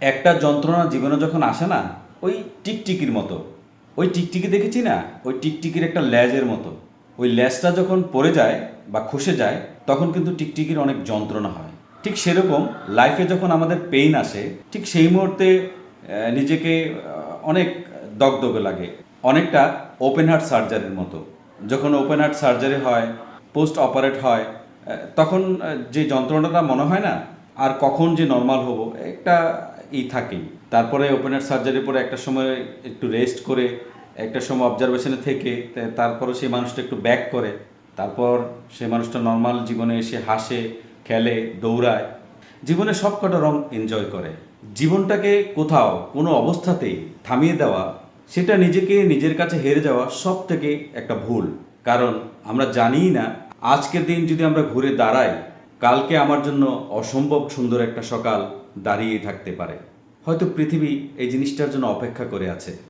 একটা যন্ত্রণা জীবনে যখন আসে না, ওই টিকটিকির মতো। ওই টিকটিকি দেখেছি না? ওই টিকটিকির একটা ল্যাজের মতো। ওই ল্যাজটা যখন পড়ে যায় বা খসে যায়, তখন কিন্তু টিকটিকির অনেক যন্ত্রণা হয়। ঠিক সেরকম লাইফে যখন আমাদের পেইন আসে, ঠিক সেই মুহূর্তে নিজেকে অনেক দগদগে লাগে। অনেকটা ওপেন হার্ট সার্জারির মতো। যখন ওপেন হার্ট সার্জারি হয় পোস্ট অপারেট হয় তখন যে যন্ত্রণাটা মনে হয় না, আর কখন যে নর্মাল হব, একটা ই থাকেই। তারপরে ওপেন হার্ট সার্জারির পরে একটা সময় একটু রেস্ট করে, একটা সময় অবজারভেশনে থেকে তারপরে সেই মানুষটা একটু ব্যাক করে, তারপর সে মানুষটা নর্মাল জীবনে এসে হাসে, খেলে, দৌড়ায়। জীবনে সব কটা রং এনজয় করে। জীবনটাকে কোথাও, কোনো অবস্থাতেই থামিয়ে দেওয়া, সেটা নিজেকে, নিজের কাছে হেরে যাওয়া সব থেকে একটা ভুল। কারণ আমরা জানিই না, আজকের দিন যদি আমরা ঘুরে দাঁড়াই, কালকে আমার জন্য অসম্ভব সুন্দর একটা সকাল দাঁড়িয়ে থাকতে পারে। হয়তো পৃথিবী এই জিনিসটার জন্য অপেক্ষা করে আছে।